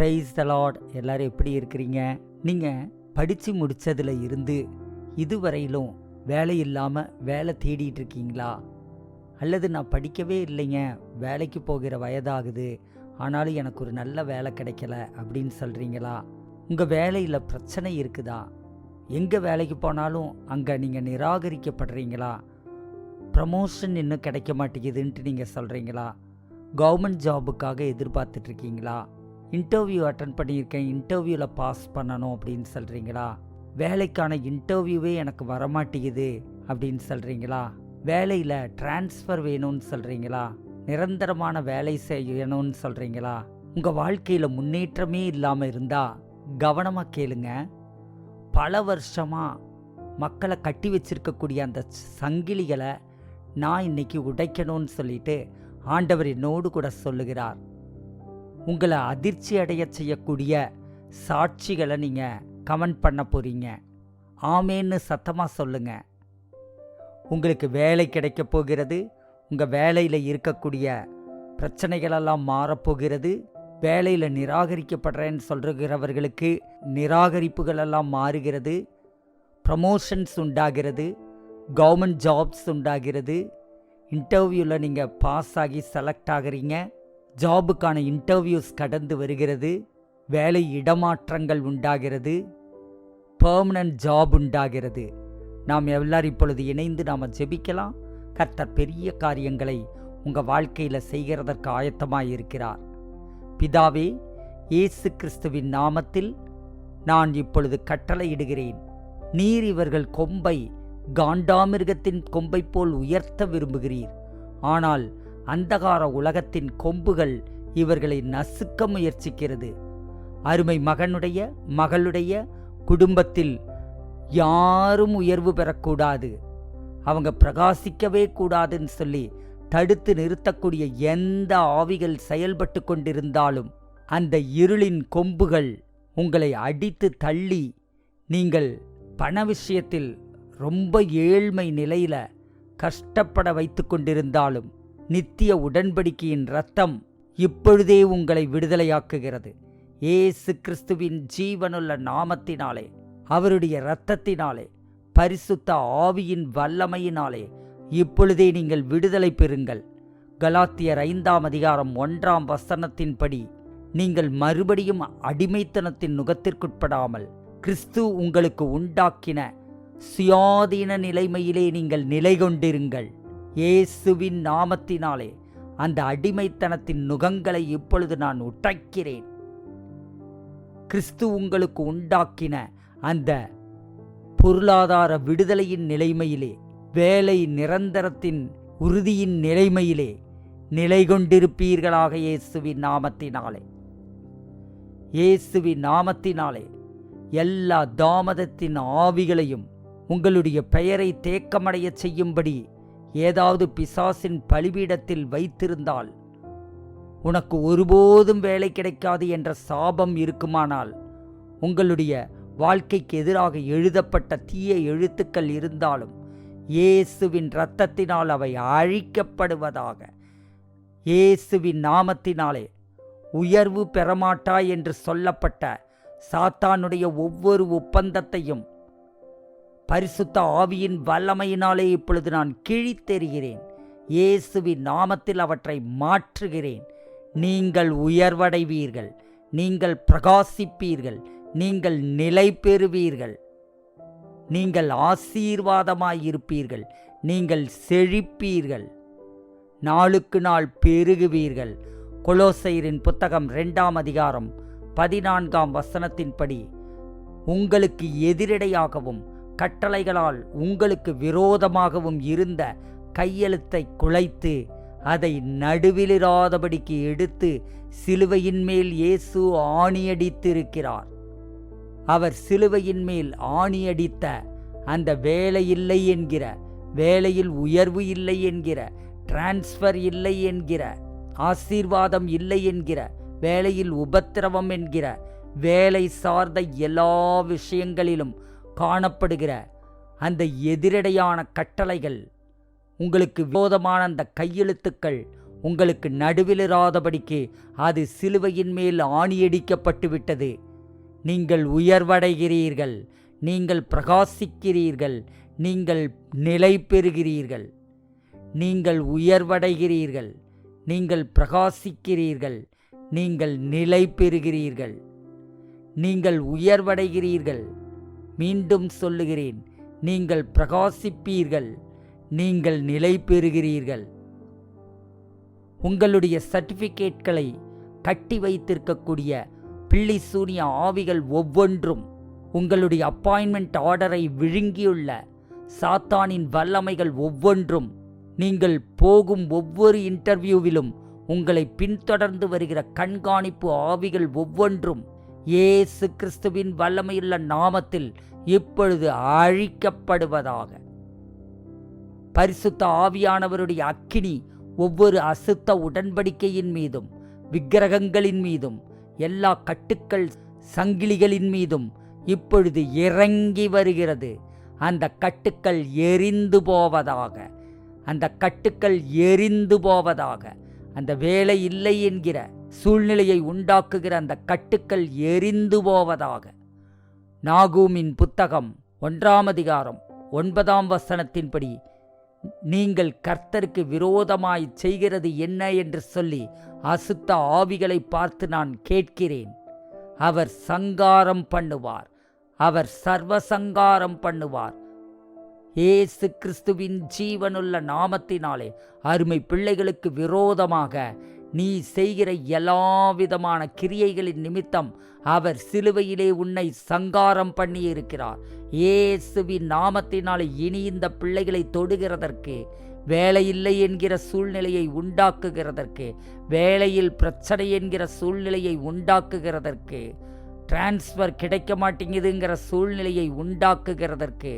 Price த Lord எல்லாரும் எப்படி இருக்கிறீங்க? நீங்கள் படித்து முடித்ததில் இருந்து இதுவரையிலும் வேலை இல்லாமல் வேலை தேடிட்டு இருக்கீங்களா? அல்லது நான் படிக்கவே இல்லைங்க வேலைக்கு போகிற வயதாகுது ஆனாலும் எனக்கு ஒரு நல்ல வேலை கிடைக்கல அப்படின்னு சொல்கிறீங்களா உங்கள் வேலையில் பிரச்சனை இருக்குதா? எங்கே வேலைக்கு போனாலும் அங்கே நீங்கள் நிராகரிக்கப்படுறீங்களா? ப்ரமோஷன் இன்னும் கிடைக்க மாட்டேங்குதுன்ட்டு நீங்கள் சொல்கிறீங்களா கவர்மெண்ட் ஜாபுக்காக எதிர்பார்த்துட்ருக்கீங்களா இன்டர்வியூ அட்டன் பண்ணியிருக்கேன் இன்டர்வியூவில் பாஸ் பண்ணணும் அப்படின்னு சொல்கிறீங்களா வேலைக்கான இன்டர்வியூவே எனக்கு வரமாட்டேங்குது அப்படின்னு சொல்கிறீங்களா வேலையில் ட்ரான்ஸ்ஃபர் வேணும்னு சொல்கிறீங்களா நிரந்தரமான வேலை செய்யணும்னு சொல்கிறீங்களா உங்கள் வாழ்க்கையில் முன்னேற்றமே இல்லாமல் இருந்தால் கவனமாக கேளுங்க. பல வருஷமாக மக்களை கட்டி வச்சிருக்கக்கூடிய அந்த சங்கிலிகளை நான் இன்னைக்கு உடைக்கணும்னு சொல்லிட்டு ஆண்டவர் என்னோடு கூட சொல்லுகிறார். உங்களை அதிர்ச்சி அடைய செய்யக்கூடிய சாட்சிகளை நீங்கள் கமெண்ட் பண்ண போகிறீங்க ஆமேன்னு சத்தமாக சொல்லுங்கள் உங்களுக்கு வேலை கிடைக்க போகிறது உங்கள் வேலையில் இருக்கக்கூடிய பிரச்சனைகளெல்லாம் மாறப்போகிறது வேலையில் நிராகரிக்கப்படுறேன்னு சொல்கிறவர்களுக்கு நிராகரிப்புகளெல்லாம் மாறுகிறது ப்ரமோஷன்ஸ் உண்டாகிறது கவர்மெண்ட் ஜாப்ஸ் உண்டாகிறது இன்டர்வியூவில் நீங்கள் பாஸ் ஆகி செலக்ட் ஆகிறீங்க. ஜாபுக்கான இன்டர்வியூஸ் கடந்து வருகிறது. வேலை இடமாற்றங்கள் உண்டாகிறது. பர்மனன்ட் ஜாப் உண்டாகிறது. நாம் எல்லாரும் இப்பொழுது இணைந்து நாம் ஜெபிக்கலாம். கர்த்தர் பெரிய காரியங்களை உங்கள் வாழ்க்கையில் செய்கிறதற்கு ஆயத்தமாக இருக்கிறார். பிதாவே இயேசு கிறிஸ்துவின் நாமத்தில் நான் இப்பொழுது கட்டளையிடுகிறேன். நீர் இவர்கள் கொம்பை காண்டாமிருகத்தின் கொம்பை போல் உயர்த்த விரும்புகிறீர். ஆனால் அந்தகார உலகத்தின் கொம்புகள் இவர்களை நசுக்க முயற்சிக்கிறது. அருமை மகனுடைய மகளுடைய குடும்பத்தில் யாரும் உயர்வு பெறக்கூடாது. அவங்க பிரகாசிக்கவே கூடாதுன்னு சொல்லி தடுத்து நிறுத்தக்கூடிய எந்த ஆவிகள் செயல்பட்டு கொண்டிருந்தாலும் அந்த இருளின் கொம்புகள் உங்களை அடித்து தள்ளி நீங்கள் பண விஷயத்தில் ரொம்ப ஏழ்மை நிலையில கஷ்டப்பட வைத்து கொண்டிருந்தாலும் நித்திய உடன்படிக்கையின் இரத்தம் இப்பொழுதே உங்களை விடுதலையாக்குகிறது. ஏசு கிறிஸ்துவின் ஜீவனுள்ள நாமத்தினாலே அவருடைய இரத்தத்தினாலே பரிசுத்த ஆவியின் வல்லமையினாலே இப்பொழுதே நீங்கள் விடுதலை பெறுங்கள். கலாத்தியர் ஐந்தாம் அதிகாரம் ஒன்றாம் வசனத்தின்படி நீங்கள் மறுபடியும் அடிமைத்தனத்தின் நுகத்திற்குட்படாமல் கிறிஸ்து உங்களுக்கு உண்டாக்கின சுயாதீன நிலைமையிலே நீங்கள் நிலை கொண்டிருங்கள் இயேசுவின் நாமத்தினாலே அந்த அடிமைத்தனத்தின் நுகங்களை இப்பொழுது நான் உடைக்கிறேன். கிறிஸ்து உங்களுக்கு உண்டாக்கின அந்த பொருளாதார விடுதலையின் நிலைமையிலே வேலை நிரந்தரத்தின் உறுதியின் நிலைமையிலே நிலை கொண்டிருப்பீர்களாக இயேசுவின் நாமத்தினாலே. இயேசுவின் நாமத்தினாலே எல்லா தாமதத்தின் ஆவிகளையும் உங்களுடைய பெயரை தேக்கமடைய செய்யும்படி ஏதாவது பிசாசின் பலிபீடத்தில் வைத்திருந்தால் உனக்கு ஒருபோதும் வேலை கிடைக்காது என்ற சாபம் இருக்குமானால் உங்களுடைய வாழ்க்கைக்கு எதிராக எழுதப்பட்ட தீய எழுத்துக்கள் இருந்தாலும் இயேசுவின் இரத்தத்தினால் அவை அழிக்கப்படுவதாக இயேசுவின் நாமத்தினாலே உயர்வு பெறமாட்டாய் என்று சொல்லப்பட்ட சாத்தானுடைய ஒவ்வொரு ஒப்பந்தத்தையும் பரிசுத்த ஆவியின் வல்லமையினாலே இப்பொழுது நான் கிழித்தெறிகிறேன். இயேசுவின் நாமத்தில் அவற்றை மாற்றுகிறேன். நீங்கள் உயர்வடைவீர்கள். நீங்கள் பிரகாசிப்பீர்கள். நீங்கள் நிலை பெறுவீர்கள். நீங்கள் ஆசீர்வாதமாயிருப்பீர்கள். நீங்கள் செழிப்பீர்கள். நாளுக்கு நாள் பெருகுவீர்கள். கொலோசைரின் புத்தகம் ரெண்டாம் அதிகாரம் பதினான்காம் வசனத்தின்படி உங்களுக்கு எதிரடையாகவும் கட்டளைகளால் உங்களுக்கு விரோதமாகவும் இருந்த கையெழுத்தை குலைத்து அதை நடுவிலிராதபடிக்கு எடுத்து சிலுவையின் மேல் இயேசு ஆணியடித்திருக்கிறார். அவர் சிலுவையின் மேல் ஆணியடித்த அந்த வேலை இல்லை என்கிற வேலையில் உயர்வு இல்லை என்கிற டிரான்ஸ்ஃபர் இல்லை என்கிற ஆசீர்வாதம் இல்லை என்கிற வேலையில் உபத்திரவம் என்கிற வேலை சார்ந்த எல்லா விஷயங்களிலும் காணப்படுகிற அந்த எதிரடையான கட்டளைகள் உங்களுக்கு விரோதமான அந்த கையெழுத்துக்கள் உங்களுக்கு நடுவிலிராதபடிக்கு அது சிலுவையின் மேல் ஆணியடிக்கப்பட்டு விட்டது நீங்கள் உயர்வடைகிறீர்கள் நீங்கள் பிரகாசிக்கிறீர்கள் நீங்கள் நிலை பெறுகிறீர்கள். நீங்கள் உயர்வடைகிறீர்கள் நீங்கள் பிரகாசிக்கிறீர்கள் நீங்கள் நிலை பெறுகிறீர்கள். நீங்கள் உயர்வடைகிறீர்கள் மீண்டும் சொல்லுகிறேன். நீங்கள் பிரகாசிப்பீர்கள். நீங்கள் நிலை பெறுகிறீர்கள். உங்களுடைய சர்டிஃபிகேட்களை கட்டி வைத்திருக்கக்கூடிய பிள்ளி சூனிய ஆவிகள் ஒவ்வொன்றும் உங்களுடைய அப்பாயின்மெண்ட் ஆர்டரை விழுங்கியுள்ள சாத்தானின் வல்லமைகள் ஒவ்வொன்றும் நீங்கள் போகும் ஒவ்வொரு இன்டர்வியூவிலும் உங்களை பின்தொடர்ந்து வருகிற கண்காணிப்பு ஆவிகள் ஒவ்வொன்றும் இயேசு கிறிஸ்துவின் வல்லமையுள்ள நாமத்தில் இப்பொழுது அழிக்கப்படுவதாக. பரிசுத்த ஆவியானவருடைய அக்கினி ஒவ்வொரு அசுத்த உடன்படிக்கையின் மீதும் விக்கிரகங்களின் மீதும் எல்லா கட்டுக்கள் சங்கிலிகளின் மீதும் இப்பொழுது இறங்கி வருகிறது. அந்த கட்டுக்கள் எரிந்து போவதாக அந்த கட்டுக்கள் எரிந்து போவதாக அந்த வேலை இல்லை என்கிற சூழ்நிலையை உண்டாக்குகிற அந்த கட்டுக்கள் எரிந்து போவதாக. நாகூமின் புத்தகம் ஒன்றாம் அதிகாரம் ஒன்பதாம் வசனத்தின்படி நீங்கள் கர்த்தருக்கு விரோதமாய் செய்கிறது என்ன? என்று சொல்லி அசுத்த ஆவிகளை பார்த்து நான் கேட்கிறேன். அவர் சங்காரம் பண்ணுவார். அவர் சர்வ சங்காரம் பண்ணுவார். ஏசு கிறிஸ்துவின் ஜீவனுள்ள நாமத்தினாலே அருமை பிள்ளைகளுக்கு விரோதமாக நீ செய்கிற எல்லாவிதமான கிரியைகளின் நிமித்தம் அவர் சிலுவையிலே உன்னை சங்காரம் பண்ணியிருக்கிறார். இயேசுவின் நாமத்தினாலே இனி இந்த பிள்ளைகளை தொடுகிறதற்கு வேலையில்லை என்கிற சூழ்நிலையை உண்டாக்குகிறதற்கு வேலையில் பிரச்சனை என்கிற சூழ்நிலையை உண்டாக்குகிறதற்கு டிரான்ஸ்ஃபர் கிடைக்க மாட்டேங்குதுங்கிற சூழ்நிலையை உண்டாக்குகிறதற்கு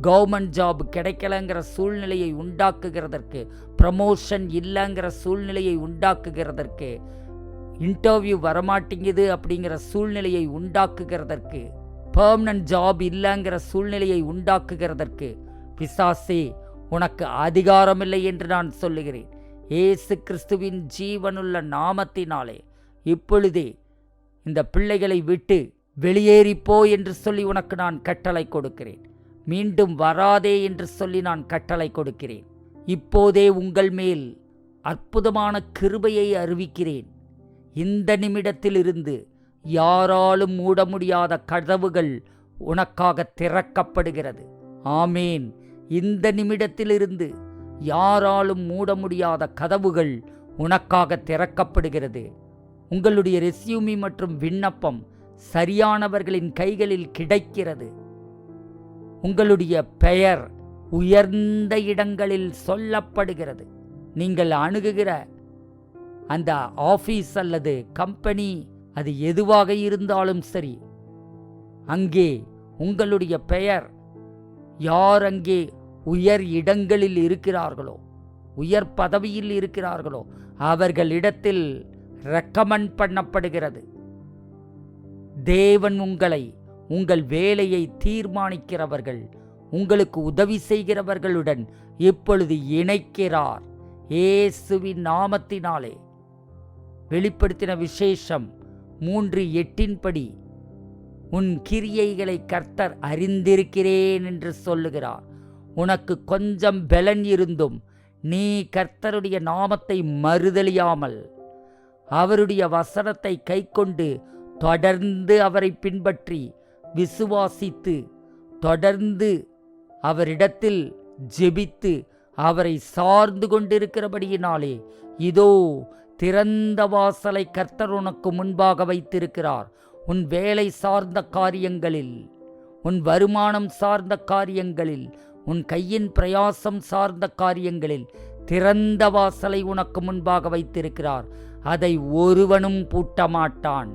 கவர்மெண்ட் ஜாப் கிடைக்கலங்கிற சூழ்நிலையை உண்டாக்குகிறதற்கு ப்ரமோஷன் இல்லைங்கிற சூழ்நிலையை உண்டாக்குகிறதற்கு இன்டர்வியூ வரமாட்டேங்குது அப்படிங்கிற சூழ்நிலையை உண்டாக்குகிறதற்கு பர்மனன்ட் ஜாப் இல்லைங்கிற சூழ்நிலையை உண்டாக்குகிறதற்கு பிசாசே உனக்கு அதிகாரமில்லை என்று நான் சொல்லுகிறேன். ஏசு கிறிஸ்துவின் ஜீவனுள்ள நாமத்தினாலே இப்பொழுதே இந்த பிள்ளைகளை விட்டு வெளியேறிப்போ என்று சொல்லி உனக்கு நான் கட்டளை கொடுக்கிறேன். மீண்டும் வராதே என்று சொல்லி நான் கட்டளை கொடுக்கிறேன். இப்போதே உங்கள் மேல் அற்புதமான கிருபையை அறிவிக்கிறேன். இந்த நிமிடத்திலிருந்து யாராலும் மூட முடியாத கதவுகள் உனக்காக திறக்கப்படுகிறது. ஆமேன். இந்த நிமிடத்திலிருந்து யாராலும் மூட முடியாத கதவுகள் உனக்காக திறக்கப்படுகிறது. உங்களுடைய ரெஸ்யூமி மற்றும் விண்ணப்பம் சரியானவர்களின் கைகளில் கிடைக்கிறது. உங்களுடைய பெயர் உயர்ந்த இடங்களில் சொல்லப்படுகிறது. நீங்கள் அணுகுகிற அந்த ஆஃபீஸ் அல்லது கம்பெனி அது எதுவாக இருந்தாலும் சரி அங்கே உங்களுடைய பெயர் யார் அங்கே உயர் இடங்களில் இருக்கிறார்களோ உயர் பதவியில் இருக்கிறார்களோ அவர்களிடத்தில் ரெக்கமெண்ட் பண்ணப்படுகிறது. தேவன் உங்களை உங்கள் வேலையை தீர்மானிக்கிறவர்கள் உங்களுக்கு உதவி செய்கிறவர்களுடன் இப்பொழுது இணைக்கிறார். இயேசுவின் நாமத்தினாலே. வெளிப்படுத்தின விசேஷம் மூன்று எட்டின்படி உன் கிரியைகளை கர்த்தர் அறிந்திருக்கிறேன் என்று சொல்லுகிறார். உனக்கு கொஞ்சம் பலன் இருந்தும் நீ கர்த்தருடைய நாமத்தை மறுதலியாமல் அவருடைய வசனத்தை கைக்கொண்டு தொடர்ந்து அவரை பின்பற்றி விசுவாசித்து தொடர்ந்து அவரிடத்தில் ஜெபித்து அவரை சார்ந்து கொண்டிருக்கிறபடியினாலே இதோ திறந்த வாசலை கர்த்தர் உனக்கு முன்பாக வைத்திருக்கிறார். உன் வேலை சார்ந்த காரியங்களில் உன் வருமானம் சார்ந்த காரியங்களில் உன் கையின் பிரயாசம் சார்ந்த காரியங்களில் திறந்த வாசலை உனக்கு முன்பாக வைத்திருக்கிறார். அதை ஒருவனும் பூட்டமாட்டான்.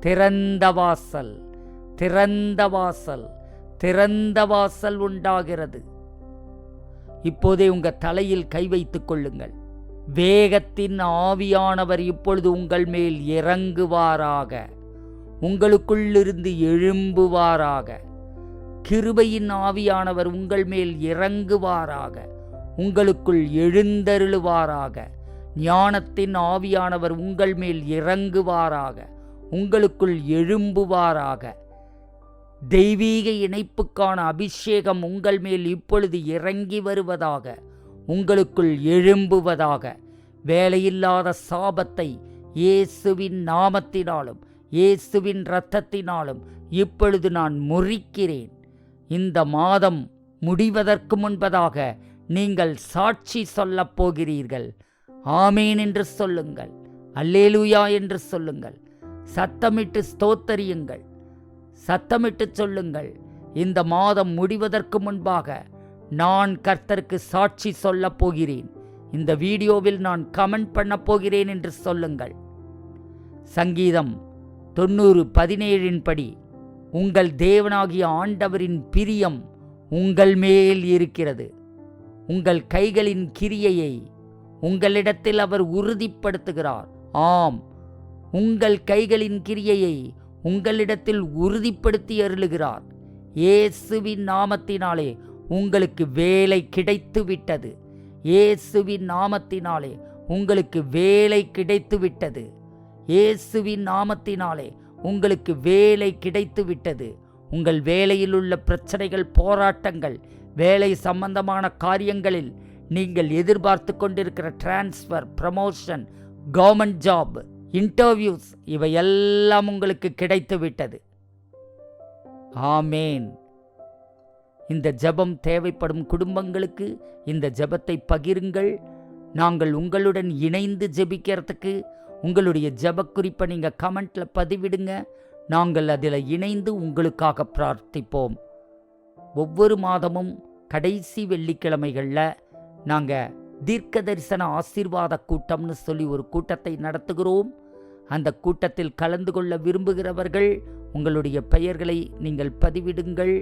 திறந்த வாசல். திறந்த வாசல் திறந்த வாசல் உண்டாகிறது. இப்போதே உங்கள் தலையில் கை வைத்துக் கொள்ளுங்கள். வேகத்தின் ஆவியானவர் இப்பொழுது உங்கள் மேல் இறங்குவாராக. உங்களுக்குள்ளிருந்து எழும்புவாராக. கிருபையின் ஆவியானவர் உங்கள் மேல் இறங்குவாராக. உங்களுக்குள் எழுந்தருளுவாராக. ஞானத்தின் ஆவியானவர் உங்கள் மேல் இறங்குவாராக. உங்களுக்குள் எழும்புவாராக. தெய்வீக இணைப்புக்கான அபிஷேகம் உங்கள் மேல் இப்பொழுது இறங்கி வருவதாக உங்களுக்குள் எழும்புவதாக வேலையில்லாத சாபத்தை இயேசுவின் நாமத்தினாலும் இயேசுவின் இரத்தத்தினாலும் இப்பொழுது நான் முறிக்கிறேன். இந்த மாதம் முடிவதற்கு முன்பதாக நீங்கள் சாட்சி சொல்லப் போகிறீர்கள். ஆமேன் என்று சொல்லுங்கள். அல்லேலூயா என்று சொல்லுங்கள். சத்தமிட்டு ஸ்தோத்தரியுங்கள். சத்தமிட்டு சொல்லுங்கள். இந்த மாதம் முடிவதற்கு முன்பாக நான் கர்த்தருக்கு சாட்சி சொல்லப் போகிறேன். இந்த வீடியோவில் நான் கமெண்ட் பண்ணப் போகிறேன் என்று சொல்லுங்கள். சங்கீதம் தொண்ணூறு பதினேழின் படி உங்கள் தேவனாகிய ஆண்டவரின் பிரியம் உங்கள் மேல் இருக்கிறது. உங்கள் கைகளின் கிரியையை உங்களிடத்தில் அவர் உறுதிப்படுத்துகிறார். ஆம் உங்கள் கைகளின் கிரியையை உங்களிடத்தில் உறுதிப்படுத்தி அருளுகிறார். இயேசுவின் நாமத்தினாலே உங்களுக்கு வேலை கிடைத்து விட்டது இயேசுவின் நாமத்தினாலே உங்களுக்கு வேலை கிடைத்து விட்டது இயேசுவின் நாமத்தினாலே உங்களுக்கு வேலை கிடைத்து விட்டது உங்கள் வேலையில் உள்ள பிரச்சனைகள் போராட்டங்கள் வேலை சம்பந்தமான காரியங்களில் நீங்கள் எதிர்பார்த்து கொண்டிருக்கிற transfer promotion government job interviews இவையெல்லாம் உங்களுக்கு கிடைத்து விட்டது ஆமேன். இந்த ஜெபம் தேவைப்படும் குடும்பங்களுக்கு இந்த ஜெபத்தை பகிருங்கள். நாங்கள் உங்களுடன் இணைந்து ஜெபிக்கிறதுக்கு உங்களுடைய ஜெபக் குறிப்பை நீங்கள் கமெண்ட்டில் பதிவிடுங்க. நாங்கள் அதில் இணைந்து உங்களுக்காக பிரார்த்திப்போம். ஒவ்வொரு மாதமும் கடைசி வெள்ளிக்கிழமைகளில் நாங்கள் தீர்க்க தரிசன ஆசீர்வாத கூட்டம்னு சொல்லி ஒரு கூட்டத்தை நடத்துகிறோம். அந்த கூட்டத்தில் கலந்து கொள்ள விரும்புகிறவர்கள் உங்களுடைய பெயர்களை நீங்கள் பதிவிடுங்கள்.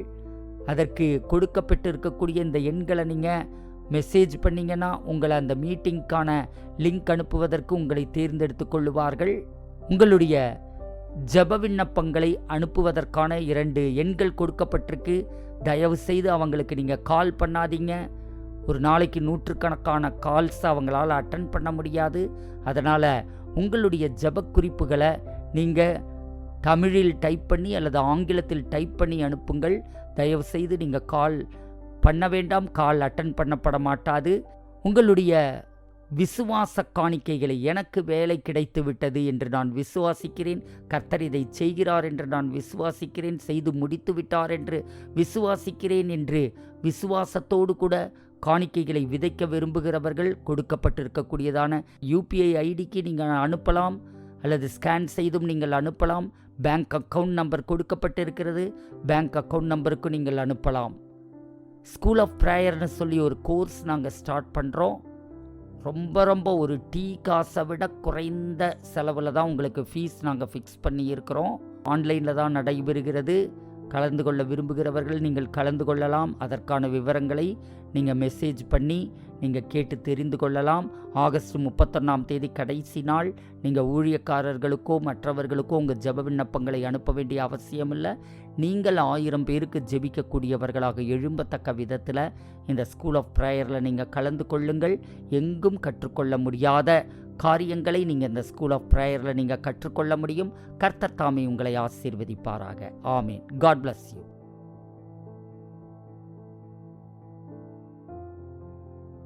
அதற்கு கொடுக்கப்பட்டு இருக்கக்கூடிய இந்த எண்களை நீங்கள் மெசேஜ் பண்ணிங்கன்னா உங்களை அந்த மீட்டிங்க்கான லிங்க் அனுப்புவதற்கு உங்களை தேர்ந்தெடுத்து கொள்ளுவார்கள். உங்களுடைய ஜப விண்ணப்பங்களை அனுப்புவதற்கான இரண்டு எண்கள் கொடுக்கப்பட்டிருக்கு. தயவு செய்து அவங்களுக்கு நீங்கள் கால் பண்ணாதீங்க. ஒரு நாளைக்கு நூற்றுக்கணக்கான கால்ஸ் அவங்களால் அட்டன் பண்ண முடியாது. அதனால் உங்களுடைய ஜெபக் குறிப்புகளை நீங்கள் தமிழில் டைப் பண்ணி அல்லது ஆங்கிலத்தில் டைப் பண்ணி அனுப்புங்கள். தயவு செய்து நீங்கள் கால் பண்ண வேண்டாம். கால் அட்டன் பண்ணப்பட மாட்டாது. உங்களுடைய விசுவாச காணிக்கைகளை எனக்கு வேலை கிடைத்து விட்டது என்று நான் விசுவாசிக்கிறேன். கர்த்தர் இதை செய்கிறார் என்று நான் விசுவாசிக்கிறேன். செய்து முடித்து விட்டார் என்று விசுவாசிக்கிறேன் என்று விசுவாசத்தோடு கூட காணிக்கைகளை விதைக்க விரும்புகிறவர்கள் கொடுக்கப்பட்டிருக்கக்கூடியதான யூபிஐ ஐடிக்கு நீங்கள் அனுப்பலாம் அல்லது ஸ்கேன் செய்தும் நீங்கள் அனுப்பலாம். பேங்க் அக்கவுண்ட் நம்பர் கொடுக்கப்பட்டிருக்கிறது பேங்க் அக்கவுண்ட் நம்பருக்கு நீங்கள் அனுப்பலாம். ஸ்கூல் ஆஃப் ப்ரேயர்னு சொல்லி ஒரு கோர்ஸ் நாங்கள் ஸ்டார்ட் பண்ணுறோம் ரொம்ப ரொம்ப ஒரு டீ காசை விட குறைந்த செலவில் தான் உங்களுக்கு ஃபீஸ் நாங்கள் ஃபிக்ஸ் பண்ணியிருக்கிறோம். ஆன்லைனில் தான் நடைபெறுகிறது. கலந்து கொள்ள விரும்புகிறவர்கள் நீங்கள் கலந்து கொள்ளலாம். அதற்கான விவரங்களை நீங்கள் மெசேஜ் பண்ணி நீங்கள் கேட்டு தெரிந்து கொள்ளலாம். ஆகஸ்ட் முப்பத்தொன்னாம் தேதி கடைசி நாள். நீங்கள் ஊழியக்காரர்களுக்கோ மற்றவர்களுக்கோ உங்கள் ஜெப விண்ணப்பங்களை அனுப்ப வேண்டிய அவசியமில்லை. நீங்கள் ஆயிரம் பேருக்கு ஜெபிக்கக்கூடியவர்களாக எழும்பத்தக்க விதத்தில் இந்த ஸ்கூல் ஆஃப் ப்ரேயரில் நீங்கள் கலந்து கொள்ளுங்கள். எங்கும் கற்றுக்கொள்ள முடியாத காரியங்களை நீங்கள் இந்த ஸ்கூல் ஆஃப் ப்ரேயரில் நீங்கள் கற்றுக்கொள்ள முடியும். கர்த்தர் தாமே உங்களை ஆசீர்வதிப்பாராக. ஆமீன். God bless you